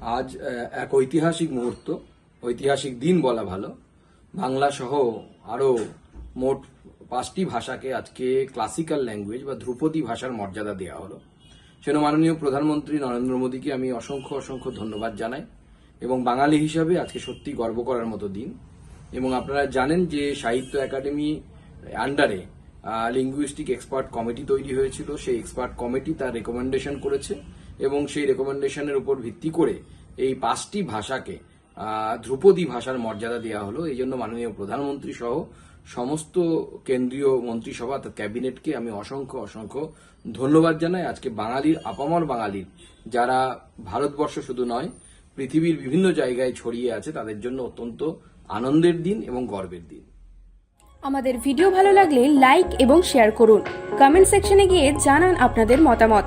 আজ এক ঐতিহাসিক মুহূর্ত। ঐতিহাসিক দিন বলা ভালো। বাংলা সহ আরও মোট পাঁচটি ভাষাকে আজকে ক্লাসিক্যাল ল্যাঙ্গুয়েজ বা ধ্রুপদী ভাষার মর্যাদা দেওয়া হলো। সেজন্য মাননীয় প্রধানমন্ত্রী নরেন্দ্র মোদীকে আমি অসংখ্য অসংখ্য ধন্যবাদ জানাই এবং বাঙালি হিসাবে আজকে সত্যি গর্ব করার মতো দিন। এবং আপনারা জানেন যে সাহিত্য একাডেমি আন্ডারে লিঙ্গুইস্টিক এক্সপার্ট কমিটি তৈরি হয়েছিল। সেই এক্সপার্ট কমিটি তার রেকমেন্ডেশন করেছে। এবং সেই রেকমেন্ডেশনের উপর ভিত্তি করে এই পাঁচটি ভাষাকে ধ্রুপদী ভাষার মর্যাদা দেওয়া হলো। এই জন্য মাননীয় প্রধানমন্ত্রী সহ সমস্ত কেন্দ্রীয় মন্ত্রিসভা অর্থাৎ ক্যাবিনেটকে আমি অসংখ্য অসংখ্য ধন্যবাদ জানাই। আজকে বাঙালির, আপামর বাঙালির যারা ভারতবর্ষ শুধু নয়, পৃথিবীর বিভিন্ন জায়গায় ছড়িয়ে আছে, তাদের জন্য অত্যন্ত আনন্দের দিন এবং গর্বের দিন। আমাদের ভিডিও ভালো লাগলে লাইক এবং শেয়ার করুন। কমেন্ট সেকশনে গিয়ে জানান আপনাদের মতামত।